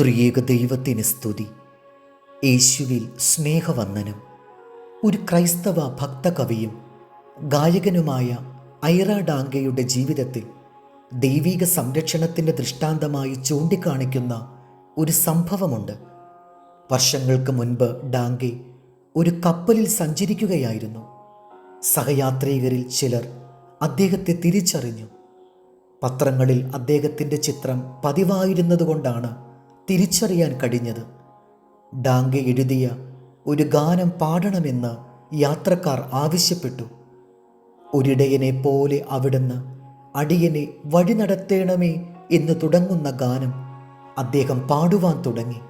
ത്രിയേക ദൈവത്തിന് സ്തുതി. യേശുവിൽ സ്നേഹവന്ദനം. ഒരു ക്രൈസ്തവ ഭക്തകവിയും ഗായകനുമായ ഐറ ഡാങ്കയുടെ ജീവിതത്തിൽ ദൈവിക സംരക്ഷണത്തിന്റെ ദൃഷ്ടാന്തമായി ചൂണ്ടിക്കാണിക്കുന്ന ഒരു സംഭവമുണ്ട്. വർഷങ്ങൾക്ക് മുൻപ് ഡാങ്കെ ഒരു കപ്പലിൽ സഞ്ചരിക്കുകയായിരുന്നു. സഹയാത്രികരിൽ ചിലർ അദ്ദേഹത്തെ തിരിച്ചറിഞ്ഞു. പത്രങ്ങളിൽ അദ്ദേഹത്തിന്റെ ചിത്രം പതിവായിരുന്നതുകൊണ്ടാണ് തിരിച്ചറിയാൻ കഴിഞ്ഞത്. ഡാങ്കെ എഴുതിയ ഒരു ഗാനം പാടണമെന്ന് യാത്രക്കാർ ആവശ്യപ്പെട്ടു. ഒരിടയനെ പോലെ അവിടുന്ന് അടിയനെ വഴി നടത്തേണമേ എന്ന് തുടങ്ങുന്ന ഗാനം അദ്ദേഹം പാടുവാൻ തുടങ്ങി.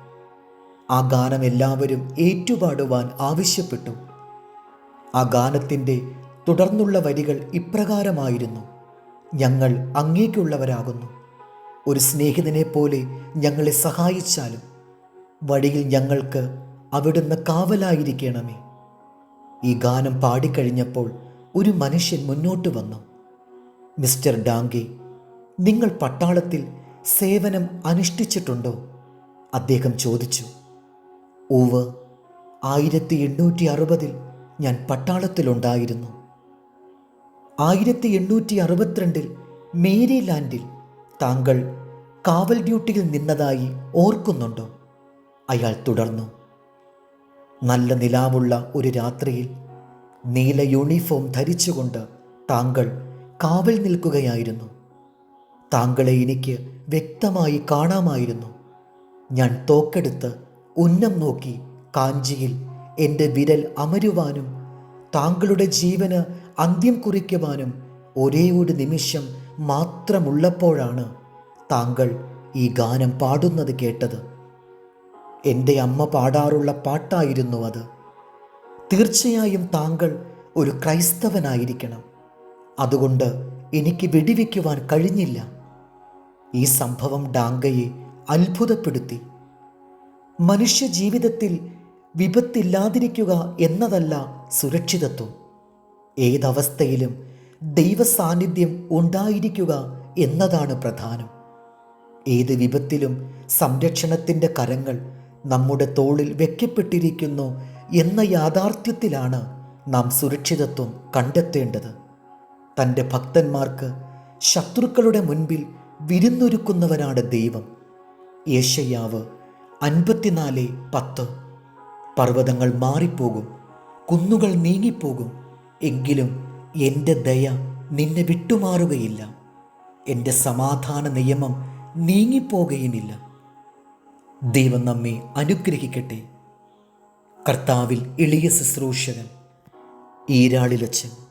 ആ ഗാനം എല്ലാവരും ഏറ്റുപാടുവാൻ ആവശ്യപ്പെട്ടു. ആ ഗാനത്തിന്റെ തുടർന്നുള്ള വരികൾ ഇപ്രകാരമായിരുന്നു. ഞങ്ങൾ അങ്ങേക്കുള്ളവരാകുന്നു. ഒരു സ്നേഹിതനെ പോലെ ഞങ്ങളെ സഹായിച്ചാലും വഴിയിൽ ഞങ്ങൾക്ക് അവിടുന്ന് കാവലായിരിക്കണമേ. ഈ ഗാനം പാടിക്കഴിഞ്ഞപ്പോൾ ഒരു മനുഷ്യൻ മുന്നോട്ട് വന്നു. മിസ്റ്റർ ഡാങ്കെ നിങ്ങൾ പട്ടാളത്തിൽ സേവനം അനുഷ്ഠിച്ചിട്ടുണ്ടോ? അദ്ദേഹം ചോദിച്ചു. ഓവ് ആയിരത്തി എണ്ണൂറ്റി അറുപതിൽ ഞാൻ പട്ടാളത്തിലുണ്ടായിരുന്നു. ആയിരത്തി എണ്ണൂറ്റി അറുപത്തിരണ്ടിൽ മേരിലാൻഡിൽ താങ്കൾ കാവൽ ഡ്യൂട്ടിയിൽ നിന്നതായി ഓർക്കുന്നുണ്ടോ? അയാൾ തുടർന്നു. നല്ല നിലാവുള്ള ഒരു രാത്രിയിൽ നീല യൂണിഫോം ധരിച്ചുകൊണ്ട് താങ്കൾ കാവൽ നിൽക്കുകയായിരുന്നു. താങ്കളെ എനിക്ക് വ്യക്തമായി കാണാമായിരുന്നു. ഞാൻ തോക്കെടുത്ത് ഉന്നം നോക്കി കാഞ്ചിയിൽ എന്റെ വിരൽ അമരുവാനും താങ്കളുടെ ജീവന് അന്ത്യം കുറിക്കുവാനും ഒരേ ഒരു നിമിഷം മാത്രമുള്ളപ്പോഴാണ് താങ്കൾ ഈ ഗാനം പാടുന്നത് കേട്ടത്. എന്റെ അമ്മ പാടാറുള്ള പാട്ടായിരുന്നു അത്. തീർച്ചയായും താങ്കൾ ഒരു ക്രൈസ്തവനായിരിക്കണം. അതുകൊണ്ട് എനിക്ക് വെടിവെക്കുവാൻ കഴിഞ്ഞില്ല. ഈ സംഭവം ഡാങ്കയെ അത്ഭുതപ്പെടുത്തി. മനുഷ്യ ജീവിതത്തിൽ വിപത്തില്ലാതിരിക്കുക എന്നതല്ല സുരക്ഷിതത്വം. ഏതവസ്ഥയിലും ദൈവസാന്നിധ്യം ഉണ്ടായിരിക്കുക എന്നതാണ് പ്രധാനം. ഏത് വിപത്തിലും സംരക്ഷണത്തിന്റെ കരങ്ങൾ നമ്മുടെ തോളിൽ വെക്കപ്പെട്ടിരിക്കുന്നു എന്ന യാഥാർത്ഥ്യത്തിലാണ് നാം സുരക്ഷിതത്വം കണ്ടെത്തേണ്ടത്. തന്റെ ഭക്തന്മാർക്ക് ശത്രുക്കളുടെ മുൻപിൽ വിരുന്നൊരുക്കുന്നവനാണ് ദൈവം. യേശയ്യാവ് അൻപത്തിനാല് പത്ത്. പർവതങ്ങൾ മാറിപ്പോകും കുന്നുകൾ നീങ്ങിപ്പോകും എങ്കിലും എന്റെ ദയ നിന്നെ വിട്ടുമാറുകയില്ല. എന്റെ സമാധാന നിയമം നീങ്ങിപ്പോകുകയുമില്ല ദൈവം നമ്മെ അനുഗ്രഹിക്കട്ടെ. കർത്താവിൽ ഇളിയ ശുശ്രൂഷകൻ ഈരാളിലച്ചൻ